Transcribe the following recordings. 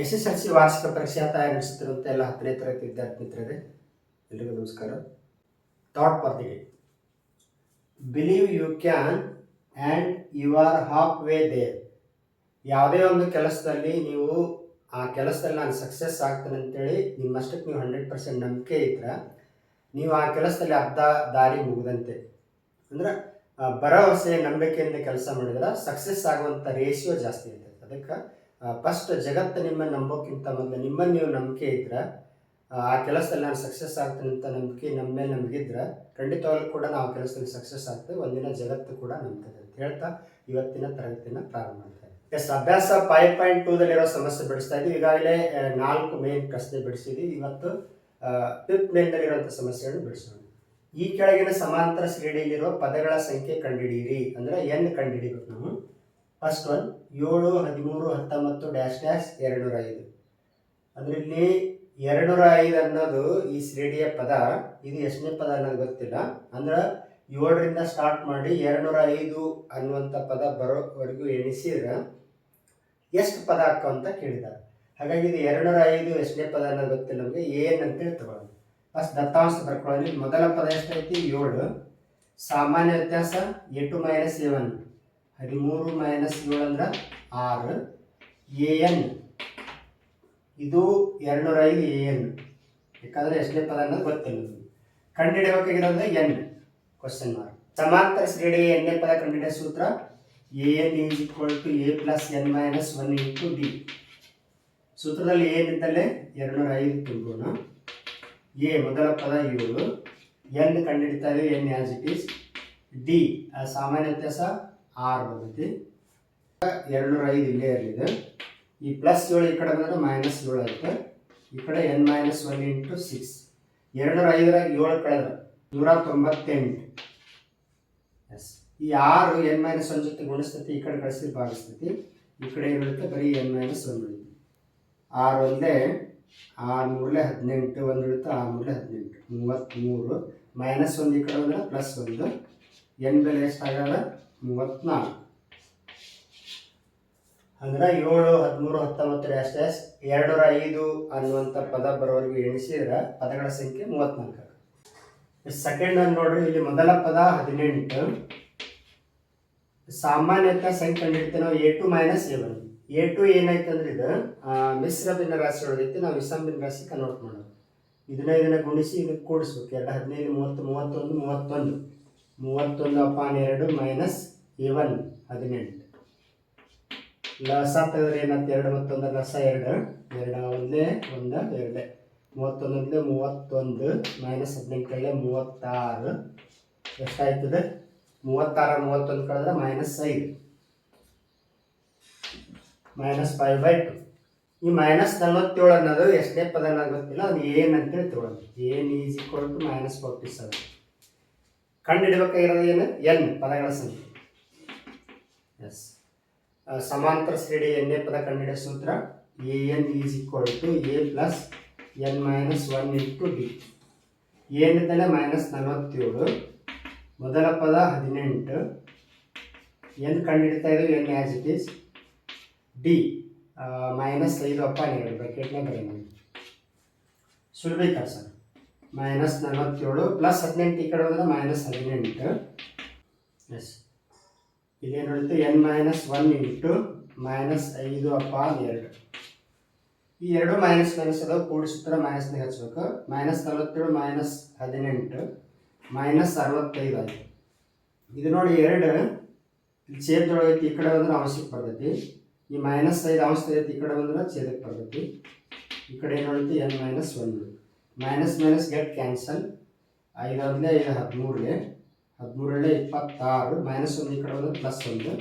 S S L C ವಾರ್ಷಿಕ ಪರೀಕ್ಷೆ ತಯಾರಿ ಎಲ್ಲ ಹತ್ತನೇ ತರಗತಿ ವಿದ್ಯಾರ್ಥಿ ಮಿತ್ರರೇ, ಎಲ್ರಿಗೂ ನಮಸ್ಕಾರ. ಥಾಟ್ ಬರ್ತೀವಿ believe you can and you are half way there ಯಾವುದೇ ಒಂದು ಕೆಲಸದಲ್ಲಿ ನೀವು ಆ ಕೆಲಸದಲ್ಲಿ ನಾನು ಸಕ್ಸಸ್ ಆಗ್ತೇನೆ ಅಂತೇಳಿ ನಿಮ್ಮಷ್ಟಕ್ಕೆ ನೀವು ಹಂಡ್ರೆಡ್ ಪರ್ಸೆಂಟ್ ನಂಬಿಕೆ ಇದ್ರೆ ನೀವು ಆ ಕೆಲಸದಲ್ಲಿ ಅರ್ಧ ದಾರಿ ಮುಗಿದಂತೆ. ಅಂದ್ರೆ ಭರವಸೆ, ನಂಬಿಕೆಯಿಂದ ಕೆಲಸ ಮಾಡಿದ್ರೆ ಸಕ್ಸಸ್ ಆಗುವಂಥ ರೇಷಿಯೋ ಜಾಸ್ತಿ ಇರ್ತೈತೆ ಅದಕ್ಕೆ ಫಸ್ಟ್ ಜಗತ್ತು ನಿಮ್ಮನ್ನು ನಂಬೋಕ್ಕಿಂತ ಮೊದಲು ನಿಮ್ಮನ್ನು ನೀವು ನಂಬಿಕೆ ಇದ್ರೆ, ಆ ಕೆಲಸದಲ್ಲಿ ನಾನು ಸಕ್ಸಸ್ ಆಗ್ತೀನಿ ಅಂತ ನಂಬಿಕೆ ನಮ್ಮ ಮೇಲೆ ನಮಗಿದ್ರೆ ಖಂಡಿತವಾಗ್ಲೂ ಕೂಡ ನಾವು ಕೆಲಸದಲ್ಲಿ ಸಕ್ಸಸ್ ಆಗ್ತೇವೆ, ಒಂದಿನ ಜಗತ್ತು ಕೂಡ ನಂಬ್ತದೆ ಅಂತ ಹೇಳ್ತಾ ಇವತ್ತಿನ ತರಗತಿನ ಪ್ರಾರಂಭ ಮಾಡ್ತಾರೆ ಎಸ್ ಅಭ್ಯಾಸ ಫೈವ್ ಪಾಯಿಂಟ್ ಟೂದಲ್ಲಿರೋ ಸಮಸ್ಯೆ ಬಿಡಿಸ್ತಾ ಇದ್ದೀವಿ ಈಗಾಗಲೇ ನಾಲ್ಕು ಮೇನ್ ಪ್ರಶ್ನೆ ಬಿಡಿಸಿದ್ವಿ. ಇವತ್ತು ಫಿಫ್ತ್ ಮೇನ್ನಲ್ಲಿರುವಂಥ ಸಮಸ್ಯೆಯನ್ನು ಬಿಡಿಸೋಣ. ಈ ಕೆಳಗಿನ ಸಮಾಂತರ ಶ್ರೇಣಿಯಲ್ಲಿರುವ ಪದಗಳ ಸಂಖ್ಯೆ ಕಂಡುಹಿಡಿಯಿರಿ. ಅಂದ್ರೆ ಎನ್ ಕಂಡುಹಿಡಿಬೇಕು ನಾವು. ಫಸ್ಟ್ ಒನ್ ಏಳು ಹದಿಮೂರು ಹತ್ತೊಂಬತ್ತು ಡ್ಯಾಶ್ ಡ್ಯಾಶ್ ಎರಡುನೂರ ಐದು ಅಂದ್ರೆ ಇಲ್ಲಿ ಎರಡುನೂರ ಐದು ಅನ್ನೋದು ಈ ಶ್ರೇಣಿಯ ಪದ. ಇದು ಎಷ್ಟನೇ ಪದ ಅನ್ನೋದು ಗೊತ್ತಿಲ್ಲ. ಅಂದ್ರೆ ಏಳರಿಂದ ಸ್ಟಾರ್ಟ್ ಮಾಡಿ ಎರಡುನೂರ ಐದು ಅನ್ನುವಂಥ ಪದ ಬರೋವರೆಗೂ ಎಣಿಸಿದ್ರೆ ಎಷ್ಟು ಪದ ಹಾಕೋ ಅಂತ ಕೇಳಿದ್ದಾರೆ. ಹಾಗಾಗಿ ಇದು ಎರಡುನೂರ ಐದು ಎಷ್ಟನೇ ಪದ ಅನ್ನೋದು ಗೊತ್ತಿಲ್ಲ ನಮಗೆ. ಏನ್ ಅಂತೇಳಿ ತಗೊಳ್ಳೋಣ ಫಸ್ಟ್ ದತ್ತಾಂಶ ಬರ್ಕೊಳ್ಳಿ ಮೊದಲ ಪದ ಎಷ್ಟೈತಿ ಏಳು. ಸಾಮಾನ್ಯ ವ್ಯತ್ಯಾಸ a two minus a one. ಹದಿಮೂರು ಮೈನಸ್ ಏಳು ಅಂದ್ರೆ ಆರು. ಎ ಎನ್ ಇದು ಎರಡುನೂರ ಐದು ಎ ಎನ್ ಯಾಕಂದ್ರೆ ಎಷ್ಟನೇ ಪದ ಅನ್ನೋದು ಗೊತ್ತಿಲ್ಲ ನಮ್ಗೆ. ಕಂಡುಹಿಡಿಯಬೇಕಾಗಿರೋದು ಎನ್ ಕ್ವಶನ್ ಮಾರ್ಕ್ ಸಮಾಂತರ ಶ್ರೇಣಿ ಎನ್ನೇ ಪದ ಕಂಡುಹಿಡಿಯೋ ಸೂತ್ರ a n is equal to a plus n minus one into d ಸೂತ್ರದಲ್ಲಿ ಏನಿದ್ದಲ್ಲೇ ಎರಡುನೂರ ಐದು ತುಂಬೋಣ. ಎ ಮೊದಲ ಪದ ಏಳು. ಎನ್ ಕಂಡುಹಿಡಿತಾ ಇದೆ n as it is d ಸಾಮಾನ್ಯ ವ್ಯತ್ಯಾಸ ಆರ್ ಬರುತ್ತೆ. ಎರಡುನೂರ ಐದು ಇಲ್ಲೇ ಇರಲಿದೆ ಈ ಪ್ಲಸ್ ಏಳು ಈ ಕಡೆ ಬಂದರೆ ಮೈನಸ್ ಏಳು ಆಗುತ್ತೆ. ಈ ಕಡೆ n minus one into six ಎರಡುನೂರ ಐದರಾಗ ಏಳು ಕಳೆದ್ರೆ ನೂರ ತೊಂಬತ್ತೆಂಟು ಎಸ್ ಈ ಆರು ಎನ್ ಮೈನಸ್ ಒನ್ ಜೊತೆ ಗುಣಿಸ್ತೈತಿ, ಈ ಕಡೆ ಕಳಿಸಿ ಭಾಗಿಸ್ತೈತಿ. ಈ ಕಡೆ ಏನು ಬೀಳುತ್ತೆ? ಬರೀ ಎನ್ ಮೈನಸ್ ಒನ್ ಬೀಳುತ್ತೆ. ಆರು ಒಂದೇ, ಆರು ಮೂರಲೆ ಹದಿನೆಂಟು, ಒಂದು ಬೀಳುತ್ತೆ, ಆರು ಮೂರಲೆ ಹದಿನೆಂಟು. ಮೂವತ್ತ್ಮೂರು ಮೈನಸ್ ಒಂದು ಈ ಕಡೆ ಬಂದ್ರೆ ಪ್ಲಸ್ ಒಂದು. ಎನ್ ಬೆಲೆ ಎಷ್ಟಾಗಲ್ಲ? ಮೂವತ್ತ್ನಾಲ್ಕು. ಅಂದ್ರೆ ಏಳು, ಹದಿಮೂರು ಹತ್ತೊಂಬತ್ತು ಡ್ಯಾಶ್ ಡ್ಯಾಶ್ ಐದು ಅನ್ನುವಂಥ ಪದ ಬರೋವರೆಗೂ ಎಣಿಸಿದ್ರೆ ಪದಗಳ ಸಂಖ್ಯೆ ಮೂವತ್ತ್ನಾಲ್ಕು. ಸೆಕೆಂಡ್ ಅನ್ನು ನೋಡ್ರಿ, ಇಲ್ಲಿ ಮೊದಲ ಪದ ಹದಿನೆಂಟು. ಸಾಮಾನ್ಯತ ಸಂಖ್ಯೆ ಕಂಡಿಡ್ತೇವೆ ನಾವು a two minus a a two ಏನಾಯ್ತು ಅಂದ್ರೆ ಇದು ಮಿಶ್ರ ಭಿನ್ನ ರಾಶಿ ಒಳಗೈತಿ, ನಾವು ವಿಷಮ ಭಿನ್ನ ರಾಶಿ ಕನ್ವರ್ಟ್ ಮಾಡೋದು. ಇದನ್ನ ಇದನ್ನ ಗುಣಿಸಿ ಇದಕ್ಕೆ ಕೂಡಿಸ್ಬೇಕು. ಎರಡು ಹದಿನೈದು, ಮೂವತ್ತು, ಮೂವತ್ತೊಂದು ಮೂವತ್ತೊಂದು. ಮೂವತ್ತೊಂದು ಅಪಾನ್ ಎರಡು ಮೈನಸ್ ಒನ್ ಹದಿನೆಂಟು. ಲಸ ತೆಗೆದ್ರೆ ಏನತ್ತೆ ಎರಡು ಮತ್ತೊಂದು ಲಸ ಎರಡು. ಎರಡು ಒಂದೇ, ಒಂದ ಎರಡೇ. ಮೂವತ್ತೊಂದೊಂದೇ ಮೂವತ್ತೊಂದು ಮೈನಸ್ ಹದಿನೆಂಟರಲ್ಲೇ ಮೂವತ್ತಾರು. ಎಷ್ಟಾಯ್ತದೆ? ಮೂವತ್ತಾರ, ಮೂವತ್ತೊಂದು ಕಳೆದ್ರೆ ಮೈನಸ್ ಐದು. ಮೈನಸ್ ಫೈವ್ ಬೈ ಟು ಈ ಮೈನಸ್ ನಲವತ್ತೇಳು ಅನ್ನೋದು ಎಷ್ಟೇ ಪದ ಗೊತ್ತಿಲ್ಲ, ಅದು ಏನು ಅಂತೇಳಿ n is equal to minus forty seven ಕಂಡುಹಿಡಬೇಕಾಗಿರೋದು ಏನು? ಎನ್ ಪದಗಳ ಸಂಖ್ಯೆ. ಎಸ್ ಸಮಾಂತರ ಶ್ರೇಣಿ ಎನ್ನೇ ಪದ ಕಂಡುಹಿಡಿಯ ಸೂತ್ರ, A N is equal to A plus N minus one into D ಏನಿದ್ದಲ್ಲ minus ನಲವತ್ತೇಳು, ಮೊದಲ ಪದ ಹದಿನೆಂಟು, ಎನ್ ಕಂಡುಹಿಡಿತಾ ಇದ್ದೀವಿ N as it is D minus ಐದು ಅಪ್ಪ ಎರಡು ಬ್ರಾಕೆಟ್ನ ಬರೀ ಸುಲಭಿಕಾ ಸರ್. ಮೈನಸ್ ನಲವತ್ತೇಳು ಪ್ಲಸ್ ಹದಿನೆಂಟು ಈ ಕಡೆ ಹೋದ್ರೆ ಮೈನಸ್ ಹದಿನೆಂಟು. ಎಸ್ ಇದೇನು ಉಳಿತು N minus one into minus ಐದು ಅಪ್ಪ ಎರಡು. ಈ ಎರಡು ಮೈನಸ್ ಮೈನಸ್ ಅದಾವ ಕೂಡಿಸಿದ್ರೆ ಮೈನಸ್ ಹಚ್ಬೇಕು. ಮೈನಸ್ ನಲವತ್ತೇಳು ಮೈನಸ್ ಹದಿನೆಂಟು ಮೈನಸ್ ಅರವತ್ತೈದು ಆಯ್ತು. ಇದು ನೋಡಿ ಎರಡು, ಇಲ್ಲಿ ಛೇದದೊಳಗೆ ಐತಿ, ಈ ಕಡೆ ಬಂದ್ರೆ ಅಂಶಕ್ಕೆ ಬರ್ತೈತಿ. ಈ ಮೈನಸ್ ಐದು ಅಂಶ ಐತಿ, ಈ ಕಡೆ ಬಂದ್ರೆ ಛೇದಕ್ಕೆ ಬರ್ತೈತಿ. ಈ ಕಡೆ ಏನು ಹೇಳುತ್ತೆ ಎನ್ ಮೈನಸ್ ಒಂದು ಮೈನಸ್ ಮೈನಸ್ ಗೆಟ್ ಕ್ಯಾನ್ಸಲ್ ಐದು, ಹದಿಮೂರಲೆ. ಹದಿಮೂರಲ್ಲೇ ಇಪ್ಪತ್ತಾರು ಮೈನಸ್ ಒಂದು, ಈ ಕಡೆ ಬಂದ್ರೆ ಪ್ಲಸ್ ಒಂದು.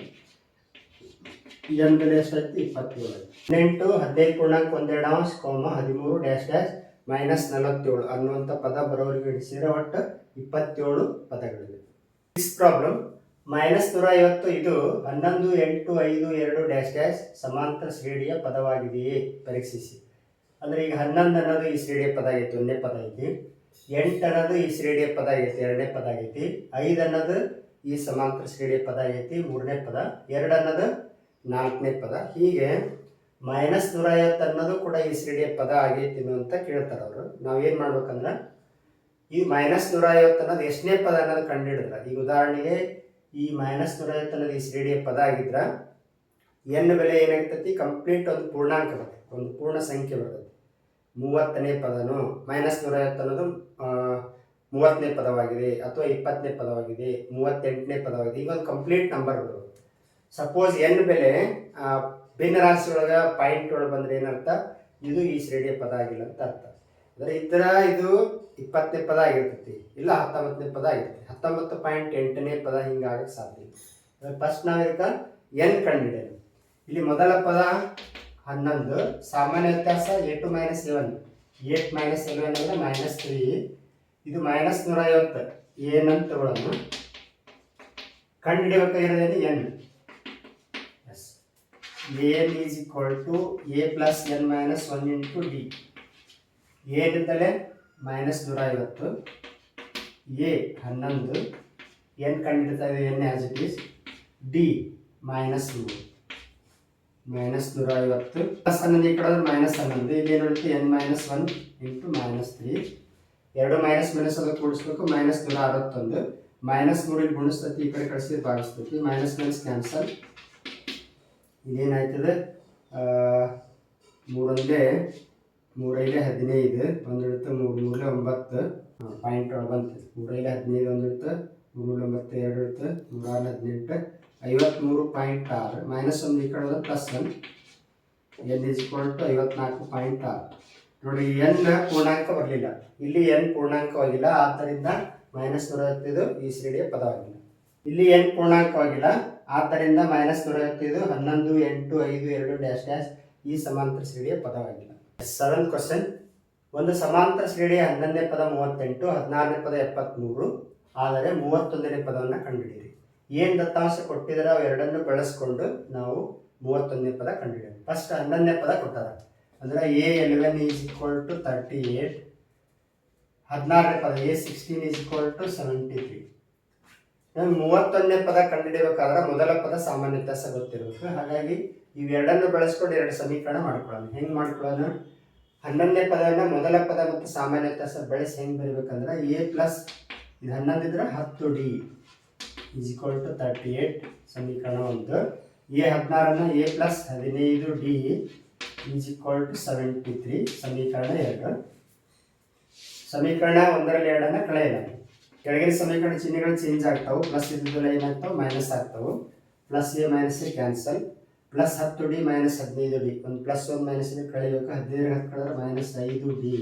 ಎನ್ ಬೆಲೆ ಎಷ್ಟೈತಿ ಇಪ್ಪತ್ತೇಳು. ಹದಿನೆಂಟು, ಹದಿನೈದು ಪೂರ್ಣಾಂಕ ಒಂದೆರಡು ಅಂಶ, ಕೋಮ ಹದಿಮೂರು ಡ್ಯಾಶ್ ಡ್ಯಾಶ್ ಮೈನಸ್ ನಲವತ್ತೇಳು ಅನ್ನುವಂಥ ಪದ ಬರೋರಿಗೆ ಇಡಿಸಿದ್ರೆ ಒಟ್ಟು ಇಪ್ಪತ್ತೇಳು ಪದಗಳಿವೆ. ಇಸ್ ಪ್ರಾಬ್ಲಮ್ ಮೈನಸ್ ನೂರ ಐವತ್ತು, ಇದು ಹನ್ನೊಂದು, ಎಂಟು, ಐದು, ಎರಡು ಡ್ಯಾಶ್ ಡ್ಯಾಶ್ ಸಮಾಂತರ ಶ್ರೇಣಿಯ ಪದವಾಗಿದೆಯೇ? ಪರೀಕ್ಷಿಸಿ. ಅಂದರೆ ಈಗ ಹನ್ನೊಂದು ಅನ್ನೋದು ಈ ಶ್ರೇಣಿಯ ಪದ ಆಗೈತೆ ಒಂದೇ ಪದ ಐತಿ ಎಂಟು ಅನ್ನೋದು ಈ ಶ್ರೇಣಿಯ ಪದ ಆಗೈತಿ ಎರಡನೇ ಪದ ಆಗೈತಿ ಐದು ಅನ್ನೋದು ಈ ಸಮಾಂತರ ಶ್ರೇಣಿಯ ಪದ ಆಗೈತಿ ಮೂರನೇ ಪದ ಎರಡು ಅನ್ನೋದು ನಾಲ್ಕನೇ ಪದ. ಹೀಗೆ ಮೈನಸ್ ನೂರ ಐವತ್ತು ಅನ್ನೋದು ಕೂಡ ಈ ಶ್ರೇಣಿಯ ಪದ ಆಗೈತಿ ಅಂತ ಕೇಳ್ತಾರೆ ಅವರು. ನಾವೇನು ಮಾಡ್ಬೇಕಂದ್ರೆ, ಈ ಮೈನಸ್ ನೂರ ಐವತ್ತು ಅನ್ನೋದು ಎಷ್ಟನೇ ಪದ ಅನ್ನೋದು ಕಂಡುಹಿಡಿದ್ರೆ. ಈಗ ಉದಾಹರಣೆಗೆ ಈ ಮೈನಸ್ ನೂರ ಐವತ್ತು ಅನ್ನೋದು ಈ ಶ್ರೇಣಿಯ ಪದ ಆಗಿದ್ರೆ ಎನ್ ಬೆಲೆ ಏನಾಗ್ತೈತಿ? ಕಂಪ್ಲೀಟ್ ಒಂದು ಪೂರ್ಣಾಂಕ ಬರ್ತೈತಿ, ಒಂದು ಪೂರ್ಣ ಸಂಖ್ಯೆ ಬರುತ್ತೆ. ಮೂವತ್ತನೇ ಪದನು ಮೈನಸ್ ನೂರ ಅನ್ನೋದು ಮೂವತ್ತನೇ ಪದವಾಗಿದೆ ಅಥವಾ ಇಪ್ಪತ್ತನೇ ಪದವಾಗಿದೆ, ಮೂವತ್ತೆಂಟನೇ ಪದವಾಗಿದೆ, ಈಗ ಒಂದು ಕಂಪ್ಲೀಟ್ ನಂಬರ್ ಬರೋದು ಸಪೋಸ್ ಎನ್ ಬೆಲೆ ಭಿನ್ನ ರಾಶಿಯೊಳಗೆ ಪಾಯಿಂಟ್ ಒಳಗೆ ಬಂದ್ರೆ ಏನರ್ಥ? ಇದು ಈ ಶ್ರೇಣಿಯ ಪದ ಆಗಿಲ್ಲ ಅಂತ ಅರ್ಥ. ಅಂದರೆ ಇದರ ಇದು ಇಪ್ಪತ್ತನೇ ಪದ ಆಗಿರ್ತೈತಿ, ಇಲ್ಲ ಹತ್ತೊಂಬತ್ತನೇ ಪದ ಆಗಿರ್ತೈತಿ. ಹತ್ತೊಂಬತ್ತು ಪಾಯಿಂಟ್ ಎಂಟನೇ ಪದ ಹಿಂಗಾಗಕ್ಕೆ ಸಾಧ್ಯ ಫಸ್ಟ್ ನಾವು ಇದಕ್ಕೆ ಎನ್ ಕಂಡಿದ್ದೇವೆ ಇಲ್ಲಿ ಮೊದಲ ಪದ ಹನ್ನೊಂದು. ಸಾಮಾನ್ಯ ವ್ಯತ್ಯಾಸ eight minus seven eight minus seven ಅಂದರೆ ಮೈನಸ್ ತ್ರೀ ಇದು ಮೈನಸ್ ನೂರ ಐವತ್ತು. ಏನಂತ ತಗೊಳ್ಳೋಣ ಕಂಡುಹಿಡಿಯಬೇಕಾಗಿರೋದೇನು n? Yes n is equal to a plus n minus one into d ಏನಿಂದಲೇ minus ನೂರ ಐವತ್ತು. ಎ ಹನ್ನೊಂದು. ಎನ್ ಕಂಡುಹಿಡ್ತಾ ಇದೆ. N as it is d minus ನೂರು ಮೈನಸ್ ನೂರ ಐವತ್ತು ಪ್ಲಸ್ ಹನ್ನೊಂದು ಈ ಕಡೆ ಮೈನಸ್ ಹನ್ನೊಂದು. ಇಲ್ಲಿ ಏನು n minus one into minus three ಎರಡು ಮೈನಸ್ ಮೈನಸ್ ಅದಕ್ಕೆ ಕೂಡಿಸ್ಬೇಕು. ಮೈನಸ್ ನೂರ ಅರವತ್ತೊಂದು. ಮೈನಸ್ ಮೂರು ಇಲ್ಲಿ ಗುಣಿಸ್ತೈತಿ, ಈ ಕಡೆ ಕಳಿಸಿ ಭಾಗಿಸ್ತೈತಿ. ಮೈನಸ್ ಮೈನಸ್ ಕ್ಯಾನ್ಸಲ್ ಇದೇನಾಯ್ತದೆ? ಮೂರೊಂದೇ ಮೂರೈಲೆ ಹದಿನೈದು. ಒಂದು ಇಡುತ್ತೆ ಮೂರು ಮೂರಲೆ ಒಂಬತ್ತು. ಪಾಯಿಂಟ್ ಒಳಗೆ ಬಂತು. ಮೂರೈಲೆ ಹದಿನೈದು ಒಂದು ಇಡುತ್ತೆ ಮೂರು ಒಂಬತ್ತು ಎರಡು ಇಡುತ್ತೆ ಮೂರಾರು ಹದಿನೆಂಟು. ಐವತ್ತ್ಮೂರು ಪಾಯಿಂಟ್ ಆರು. ಮೈನಸ್ ಒಂದು ಈ ಕಡೆ plus one n is equal to ಐವತ್ನಾಲ್ಕು ಪಾಯಿಂಟ್ ಆರು. ನೋಡಿ ಎನ್ ಪೂರ್ಣಾಂಕ ಬರಲಿಲ್ಲ. ಇಲ್ಲಿ ಎನ್ ಪೂರ್ಣಾಂಕವಾಗಿಲ್ಲ. ಆದ್ದರಿಂದ ಮೈನಸ್ ನೂರ ಐವತ್ತೈದು ಈ ಶ್ರೇಣಿಯ ಪದವಾಗಿಲ್ಲ. ಇಲ್ಲಿ ಎನ್ ಪೂರ್ಣಾಂಕವಾಗಿಲ್ಲ. ಆದ್ದರಿಂದ ಮೈನಸ್ ನೂರ ಐವತ್ತೈದು ಹನ್ನೊಂದು, ಎಂಟು, ಐದು, ಎರಡು ಡ್ಯಾಶ್ ಡ್ಯಾಶ್ ಈ ಸಮಾಂತರ ಶ್ರೇಣಿಯ ಪದವಾಗಿಲ್ಲ. ಸೆವೆನ್ ಕ್ವಶನ್ ಒಂದು ಸಮಾಂತರ ಶ್ರೇಣಿಯ ಹನ್ನೊಂದನೇ ಪದ ಮೂವತ್ತೆಂಟು, ಹದಿನಾರನೇ ಪದ ಎಪ್ಪತ್ತ್ಮೂರು ಆದರೆ ಮೂವತ್ತೊಂದನೇ ಪದವನ್ನು ಕಂಡುಹಿಡಿಯಿರಿ. ಏನು ದತ್ತಾಂಶ ಕೊಟ್ಟಿದ್ದಾರೆ ಅವೆರಡನ್ನು ಬಳಸ್ಕೊಂಡು ನಾವು ಮೂವತ್ತೊಂದನೇ ಪದ ಕಂಡುಹಿಡಿಯೋಣ. ಫಸ್ಟ್ ಹನ್ನೊಂದನೇ ಪದ ಕೊಟ್ಟಾರ. ಅಂದರೆ a eleven is equal to thirty eight ಹದಿನಾರನೇ ಪದ a sixteen is equal to seventy three ಮೂವತ್ತೊಂದನೇ ಪದ ಕಂಡುಹಿಡಿಯಬೇಕಾದ್ರೆ ಮೊದಲ ಪದ ಸಾಮಾನ್ಯ ವ್ಯತ್ಯಾಸ ಗೊತ್ತಿರಬೇಕು ಹಾಗಾಗಿ ಇವೆರಡನ್ನು ಬಳಸ್ಕೊಂಡು ಎರಡು ಸಮೀಕರಣ ಮಾಡ್ಕೊಳ್ಳೋಣ. ಹೆಂಗೆ ಮಾಡ್ಕೊಳ್ಳೋಣ? ಹನ್ನೊಂದನೇ ಪದವನ್ನ ಮೊದಲ ಪದ ಮತ್ತು ಸಾಮಾನ್ಯ ವ್ಯತ್ಯಾಸ ಬೆಳೆಸಿ ಹೆಂಗೆ ಬರೀಬೇಕಂದ್ರೆ ಎ ಪ್ಲಸ್ ಇದು ಹನ್ನೊಂದಿದ್ರೆ ಹತ್ತು d is equal to thirty eight ಸಮೀಕರಣ ಒಂದು. ಎ ಹದಿನಾರನ್ನು ಎ ಪ್ಲಸ್ ಹದಿನೈದು d is equal to seventy three ಸಮೀಕರಣ ಎರಡು. ಸಮೀಕರಣ ಒಂದರಲ್ಲಿ ಎರಡನ್ನ ಕಳೆಯಲ್ಲ ಕೆಳಗಿನ ಸಮೀಕರಣ ಚಿಹ್ನೆಗಳು ಚೇಂಜ್ ಆಗ್ತಾವೆ. ಪ್ಲಸ್ ಇದ್ದಿದ್ದೆಲ್ಲ ಏನಾಗ್ತಾವೆ? ಮೈನಸ್ ಆಗ್ತಾವೆ. Plus a minus a cancel plus ಹತ್ತು ಡಿ ಮೈನಸ್ ಹದಿನೈದು ಡಿ ಒಂದು ಪ್ಲಸ್ ಒಂದು ಮೈನಸ್ ಇದೆ ಕಳಿಬೇಕು ಹದಿನೈದು ಹತ್ತು ಕಳೆದ್ರೆ ಮೈನಸ್ ಐದು ಡಿ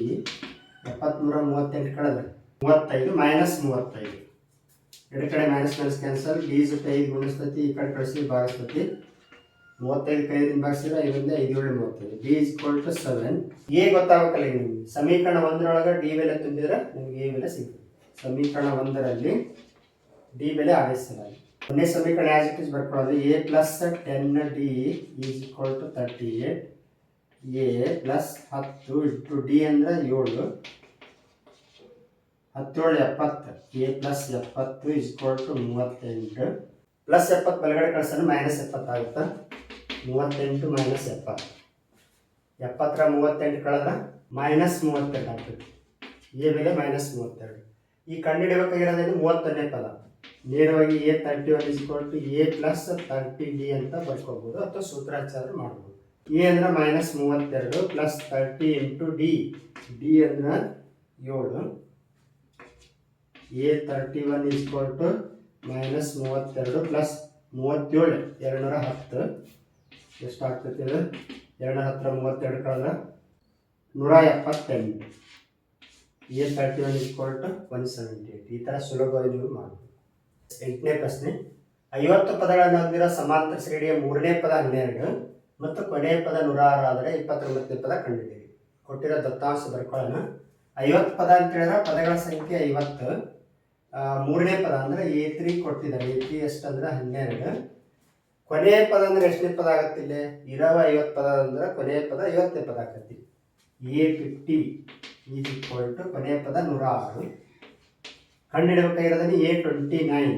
ಎಪ್ಪತ್ತ್ಮೂರ ಮೂವತ್ತೆಂಟು ಕಳೆದ್ರೆ ಮೂವತ್ತೈದು ಮೈನಸ್ ಮೂವತ್ತೈದು. ಎರಡು ಕಡೆ ಮೈನಸ್ ಮೈನಸ್ ಕ್ಯಾನ್ಸಲ್ ಡಿ ಜೊತೆ ಐದು ಗುಣಿಸ್ತತಿ, ಈ ಕಡೆ ಕಳಿಸಿ, ಭಾಗಿಸ್ತೈತಿ. ಮೂವತ್ತೈದು ಕೈದಿಂದ ಭಾಗಿಸಿದ್ರೆ ಐದರಿಂದ ಐದು ಏಳು ಮೂವತ್ತೈದು. D is equal to seven a ಗೊತ್ತಾಗಬೇಕಲ್ಲ ಈಗ ನಿಮ್ಗೆ. ಸಮೀಕರಣ ಒಂದರೊಳಗೆ ಡಿ ಬೆಲೆ ತುಂಬಿದ್ರೆ ನಿಮ್ಗೆ ಎ ಬೆಲೆ ಸಿಗ್ತದೆ. ಸಮೀಕರಣ ಒಂದರಲ್ಲಿ ಡಿ ಬೆಲೆ ಆದೇಶಿಸಲಾಗಿದೆ ಒಂದೇ ಸಮೀಕರಣ as it ಬರ್ಕೊಳ್ಳೋದು. A plus ten d is equal to thirty eight a plus ಹತ್ತು ಇಟ್ಟು ಡಿ ಅಂದರೆ ಏಳು. ಹತ್ತೇಳು ಎಪ್ಪತ್ತು ಎ ಪ್ಲಸ್ ಎಪ್ಪತ್ತು ಇಸ್ ಈಕ್ವಲ್ ಟು ಮೂವತ್ತೆಂಟು. ಪ್ಲಸ್ ಎಪ್ಪತ್ತು ಬಲಗಡೆ ಕಳ್ಸೋಣ ಮೈನಸ್ ಎಪ್ಪತ್ತಾಗುತ್ತೆ ಮೂವತ್ತೆಂಟು ಮೈನಸ್ ಎಪ್ಪತ್ತು. ಎಪ್ಪತ್ತರ ಮೂವತ್ತೆಂಟು ಕಳೆದ್ರೆ ಮೈನಸ್ ಮೂವತ್ತೆರಡು ಆಗ್ತದೆ. ಎ ಬೆಲೆ ಮೈನಸ್ ಮೂವತ್ತೆರಡು. ಈ ಕಂಡುಹಿಡಬೇಕಾಗಿರೋದೇನು ಮೂವತ್ತೊಂದನೇ ಪದ. ನೇರವಾಗಿ a thirty one is to a plus thirty d ಅಂತ ಬರ್ಕೋಬೋದು ಅಥವಾ ಸೂತ್ರಾಚಾರ ಮಾಡ್ಬೋದು. ಎ ಅಂದ್ರೆ ಮೈನಸ್ ಮೂವತ್ತೆರಡು plus thirty into d d ಅಂದ್ರೆ ಏಳು. A thirty one is to minus ಮೂವತ್ತೆರಡು ಪ್ಲಸ್ ಮೂವತ್ತೇಳು, ಎರಡುನೂರ ಹತ್ತು. ಎಷ್ಟಾಗ್ತೈತಿ ಇದು? ಎರಡುನೂರ ಹತ್ತಿರ ಮೂವತ್ತೆರಡು ಕಳೆದ್ರೆ ನೂರ ಎಪ್ಪತ್ತೆಂಟು. A thirty one equal to one seventy eight ಈ ಥರ ಸುಲಭವಾಗಿ ನೀವು ಮಾಡ್ಬೋದು. ಎಂಟನೇ ಪ್ರಶ್ನೆ. ಐವತ್ತು ಪದಗಳನ್ನು ಹೊಂದಿರೋ ಸಮಾಂತರ ಶ್ರೇಣಿಯ ಮೂರನೇ ಪದ ಹನ್ನೆರಡು ಮತ್ತು ಕೊನೆಯ ಪದ ನೂರ ಆರು ಆದರೆ ಇಪ್ಪತ್ತೊಂಬತ್ತನೇ ಪದ ಕಂಡುಹಿಡಿಯಿರಿ ಕೊಟ್ಟಿರೋ ದತ್ತಾಂಶ ಬರ್ಕೊಳ್ಳೋಣ. ಐವತ್ತು ಪದ ಅಂತ ಹೇಳಿದ್ರೆ ಪದಗಳ ಸಂಖ್ಯೆ ಐವತ್ತು. ಮೂರನೇ ಪದ ಅಂದ್ರೆ ಎ ತ್ರೀ ಕೊಟ್ಟಿದ್ದಾರೆ ಎ ತ್ರೀ ಎಷ್ಟು ಅಂದ್ರೆ ಹನ್ನೆರಡು. ಕೊನೆಯ ಪದ ಅಂದ್ರೆ ಎಷ್ಟನೇ ಪದ ಆಗತ್ತಿಲ್ಲ ಇರವ ಐವತ್ತು ಪದ ಅಂದ್ರೆ ಕೊನೆಯ ಪದ ಐವತ್ತನೇ ಪದ ಆಗತ್ತೆ. A fifty is equal to ಕೊನೆಯ ಪದ ನೂರ ಆರು ಕಂಡುಹಿಡಬೇಕಾಗಿರೋದನ್ನು a twenty nine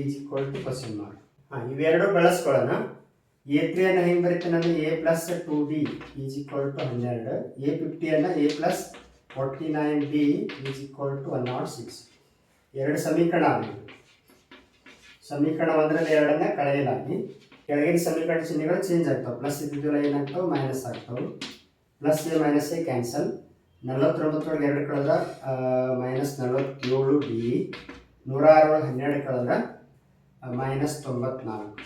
is equal to question mark. ಹಾಂ, ಇವೆರಡು ಬಳಸ್ಕೊಳ್ಳೋಣ. ಎ ತ್ರೀಯನ್ನು ಹೆಂಗೆ ಬರೀತೇನೆ ನಾನು a plus two d is equal to ಹನ್ನೆರಡು. A ಫಿಫ್ಟಿಯನ್ನು a plus forty nine d is equal to one nought six. ಎರಡು ಸಮೀಕರಣ ಆಗಲಿ. ಸಮೀಕರಣ ಒಂದರಲ್ಲಿ ಎರಡನ್ನ ಕಳೆಯಲಾಗಿ ಕೆಳಗಿನ ಸಮೀಕರಣ ಚಿಹ್ನೆಗಳು ಚೇಂಜ್ ಆಗ್ತಾವೆ. ಪ್ಲಸ್ ಇದ್ದಿದ್ದೆಲ್ಲ ಏನಾಗ್ತಾವೆ? ಮೈನಸ್ ಆಗ್ತವೆ. Plus a minus a cancel ನಲವತ್ತೊಂಬತ್ತರೊಳಗೆ ಎರಡು ಕಳೆದ ಮೈನಸ್ ನಲವತ್ತೇಳು ಡಿ. ನೂರ ಆರೊಳಗೆ ಹನ್ನೆರಡು ಕಳೆದ್ರೆ ಮೈನಸ್ ತೊಂಬತ್ನಾಲ್ಕು.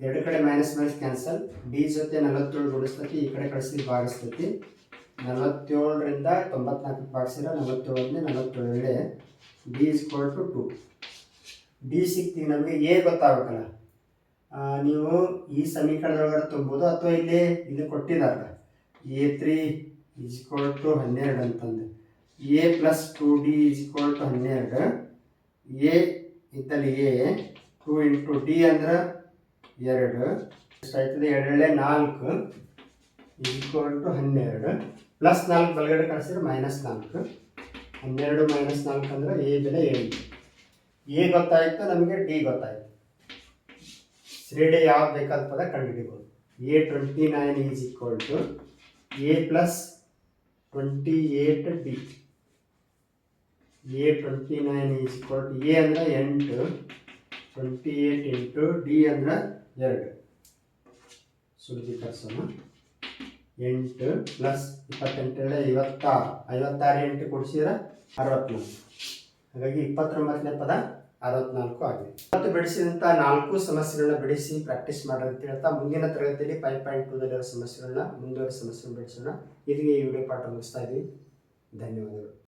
ಎರಡು ಕಡೆ ಮೈನಸ್ ಮೈನಸ್ ಕ್ಯಾನ್ಸಲ್ ಡಿ ಜೊತೆ ನಲವತ್ತೇಳು ಗುಣಿಸ್ತತಿ, ಈ ಕಡೆ ಕಳಿಸಿ ಭಾಗಿಸ್ತತಿ. ನಲವತ್ತೇಳರಿಂದ ತೊಂಬತ್ನಾಲ್ಕು ಭಾಗಿಸಿದ್ರೆ ನಲವತ್ತೇಳರಿಂದ ನಲವತ್ತೇಳೇ. D is two two d ಸಿಕ್ತೀವಿ ನಮಗೆ ಎ ಗೊತ್ತಾಗಬೇಕಲ್ಲ. ನೀವು ಈ ಸಮೀಕರಣದೊಳಗಡೆ ತುಂಬೋದು ಅಥವಾ ಇಲ್ಲಿ ಇಲ್ಲಿ ಕೊಟ್ಟಿದ್ದಾರೆ ಎ ತ್ರೀ ಈಸ್ ಟು ಹನ್ನೆರಡು ಅಂತಂದು. A plus two d is two ಹನ್ನೆರಡು. ಎ ಇದ್ದಲ್ಲಿ ಎ ಟು ಇಂಟು ಡಿ ಅಂದ್ರೆ ಎರಡು. ಎಷ್ಟಾಯ್ತದೆ ಎರಡೇ ನಾಲ್ಕು. ಈಕ್ವಲ್ ಟು ಹನ್ನೆರಡು. ಪ್ಲಸ್ ನಾಲ್ಕು ಬಲಗಡೆ ಕಳಿಸಿದ್ರೆ ಮೈನಸ್ ನಾಲ್ಕು. ಹನ್ನೆರಡು ಮೈನಸ್ ನಾಲ್ಕು ಅಂದ್ರೆ ಎ ಬೆಲೆ ಎಂಟು ಎ ಗೊತ್ತಾಯಿತು, ನಮಗೆ ಡಿ ಗೊತ್ತಾಯ್ತು. ಶ್ರೇಣಿ ಯಾವ್ದು ಬೇಕಾದ ಪದ ಕಂಡುಹಿಡಿಬೋದು. A twenty nine is equal to a plus twenty eight d a twenty nine is equal to a ಅಂದ್ರೆ ಎಂಟು ಟ್ವೆಂಟಿ ಏಟ್ ಇಂಟು ಡಿ ಅಂದ್ರೆ ಎರಡು. ಶುದ್ಧೀಕರಿಸೋಣ ಎಂಟು ಪ್ಲಸ್ ಇಪ್ಪತ್ತೆಂಟು ಐವತ್ತಾರು. ಐವತ್ತಾರು ಎಂಟು ಕೊಡಿಸಿದ್ರೆ ಅರವತ್ತ್ನಾಲ್ಕು ಹಾಗಾಗಿ ಇಪ್ಪತ್ತೊಂಬತ್ತನೇ ಪದ ಅರವತ್ನಾಲ್ಕು ಆಗಿದೆ. ಮತ್ತು ಬಿಡಿಸಿದಂಥ ನಾಲ್ಕು ಸಮಸ್ಯೆಗಳನ್ನ ಬಿಡಿಸಿ ಪ್ರಾಕ್ಟೀಸ್ ಮಾಡೋ ಅಂತ ಹೇಳ್ತಾ ಮುಂದಿನ ತರಗತಿಯಲ್ಲಿ ಫೈವ್ ಪಾಯಿಂಟ್ ಟೂದಲ್ಲಿರೋ ಸಮಸ್ಯೆಗಳನ್ನ ಮುಂದುವರೆ ಸಮಸ್ಯೆಗಳನ್ನ ಬಿಡಿಸೋಣ. ಇಲ್ಲಿಗೆ ಈ ವಿಡಿಯೋ ಪಾಠ ಮುಗಿಸ್ತಾ ಇದ್ದೀವಿ. ಧನ್ಯವಾದಗಳು.